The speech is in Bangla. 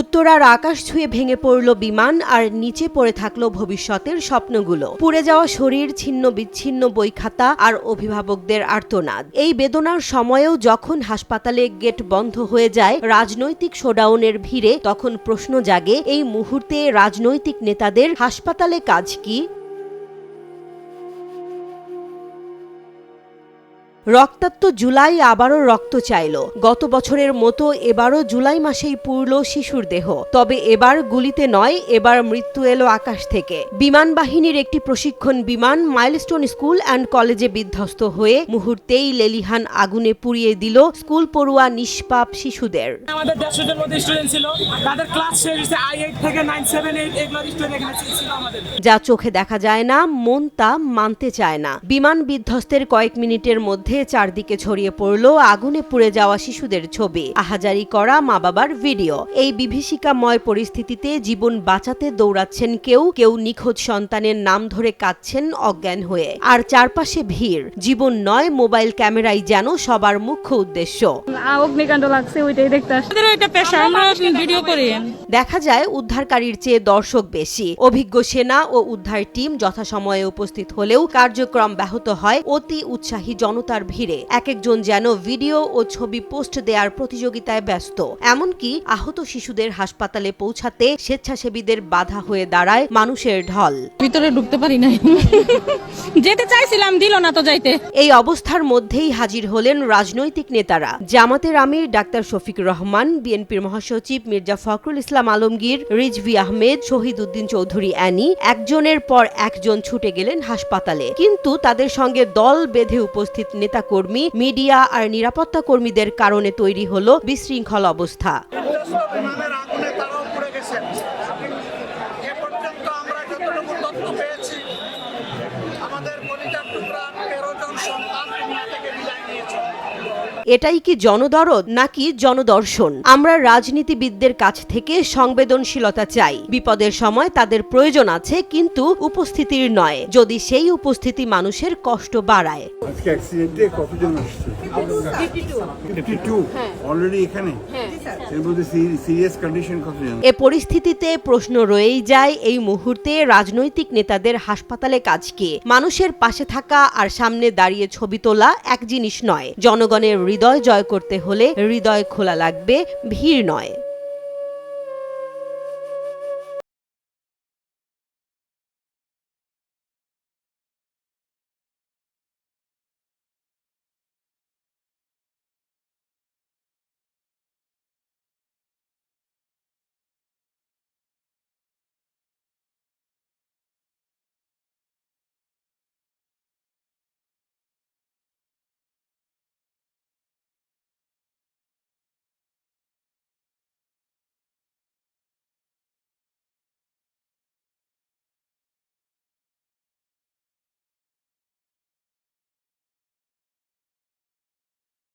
উত্তরার আকাশ ছুঁয়ে ভেঙে পড়ল বিমান আর নিচে পড়ে থাকল ভবিষ্যতের স্বপ্নগুলো। পুড়ে যাওয়া শরীর, ছিন্ন বিচ্ছিন্ন বই খাতা আর অভিভাবকদের আর্তনাদ। এই বেদনার সময়েও যখন হাসপাতালে গেট বন্ধ হয়ে যায়, রাজনৈতিক শোডাউনের ভিড়ে তখন প্রশ্ন জাগে, এই মুহূর্তে রাজনৈতিক নেতাদের হাসপাতালে কাজ কি? রক্তাক্ত জুলাই আবারও রক্ত চাইল। গত বছরের মতো এবারও জুলাই মাসেই পুরল শিশুর দেহ। তবে এবার গুলিতে নয় এবার মৃত্যু এলো আকাশ থেকে। বিমান বাহিনীর একটি প্রশিক্ষণ বিমান মাইলস্টোন স্কুল অ্যান্ড কলেজে বিধ্বস্ত হয়ে মুহূর্তেই লেলিহান আগুনে পুড়িয়ে দিল স্কুল পড়ুয়া নিষ্পাপ শিশুদের। আমাদের দেড়শো জন মতো স্টুডেন্ট ছিল। তাদের ক্লাস শেষ হয়েছে আই এইট থেকে নাইন সেভেন এইট এগুলোর স্টুডেন্ট এখানে ছিল আমাদের। যা চোখে দেখা যায় না মন তা মানতে চায় না। বিমান বিধ্বস্তের কয়েক মিনিটের মধ্যে চারদিকে ছড়িয়ে পড়ল আগুনে পুড়ে যাওয়া শিশুদের ছবি। আহাজারি করা মা বাবার ভিডিও। এই বিভীষিকাময় পরিস্থিতিতে জীবন বাঁচাতে দৌড়াচ্ছেন কেউ কেউ নিখোঁজ সন্তানের নাম ধরে কাঁদছেন অজ্ঞান হয়ে। আর চারপাশে ভিড়। জীবন নয় মোবাইল ক্যামেরাই যেন সবার মুখ্য উদ্দেশ্য। অগ্নিকাণ্ড লাগছে ওইটাই দেখতে আসছি। আমাদের ওইটা পেশা আমরা ভিডিও করি। দেখা যায় উদ্ধারকারীর চেয়ে দর্শক বেশি। অভিজ্ঞ সেনা ও উদ্ধার টিম যথাসময়ে উপস্থিত হলেও কার্যক্রম ব্যাহত হয় অতি উৎসাহী জনতার ভিড়ে। এক একজন যেন ভিডিও ও ছবি পোস্ট দেওয়ার প্রতিযোগিতায় ব্যস্ত। এমনকি আহত শিশুদের হাসপাতালে পৌঁছাতে স্বেচ্ছাসেবীদের বাধা হয়ে দাঁড়ায় মানুষের ঢল। ভিতরে ঢুকতে পারি নাই। যেতে চাইছিলাম দিল না তো যাইতে। এই অবস্থার মধ্যেই হাজির হলেন রাজনৈতিক নেতারা। জামাতের আমির ডাক্তার শফিক রহমান বিএনপির মহাসচিব মির্জা ফখরুল ইসলাম আলমগীর রিজভি আহমেদ শহীদ উদ্দিন চৌধুরী অ্যানি একজনের পর একজন ছুটে গেলেন হাসপাতালে। কিন্তু তাদের সঙ্গে দল বেঁধে উপস্থিত নেতাকর্মী মিডিয়া আর নিরাপত্তা কর্মীদের কারণে তৈরি হলো বিশৃঙ্খল অবস্থা। এটাই কি জনদরদ নাকি জনদর্শন? আমরা রাজনীতিবিদদের কাছ থেকে সংবেদনশীলতা চাই। বিপদের সময় তাদের প্রয়োজন আছে কিন্তু উপস্থিতির নয়। যদি সেই উপস্থিতি মানুষের কষ্ট বাড়ায়। আজকে অ্যাক্সিডেন্টে কতজন আসছে? অলরেডি এখানে? সিরিয়াস কন্ডিশন এ পরিস্থিতিতে প্রশ্ন রয়েই যায় এই মুহূর্তে রাজনৈতিক নেতাদের হাসপাতালে কাজ কি? মানুষের পাশে থাকা আর সামনে দাঁড়িয়ে ছবি তোলা এক জিনিস নয়। জনগণের হৃদয় জয় করতে হলে হৃদয় খোলা লাগবে ভিড় নয়।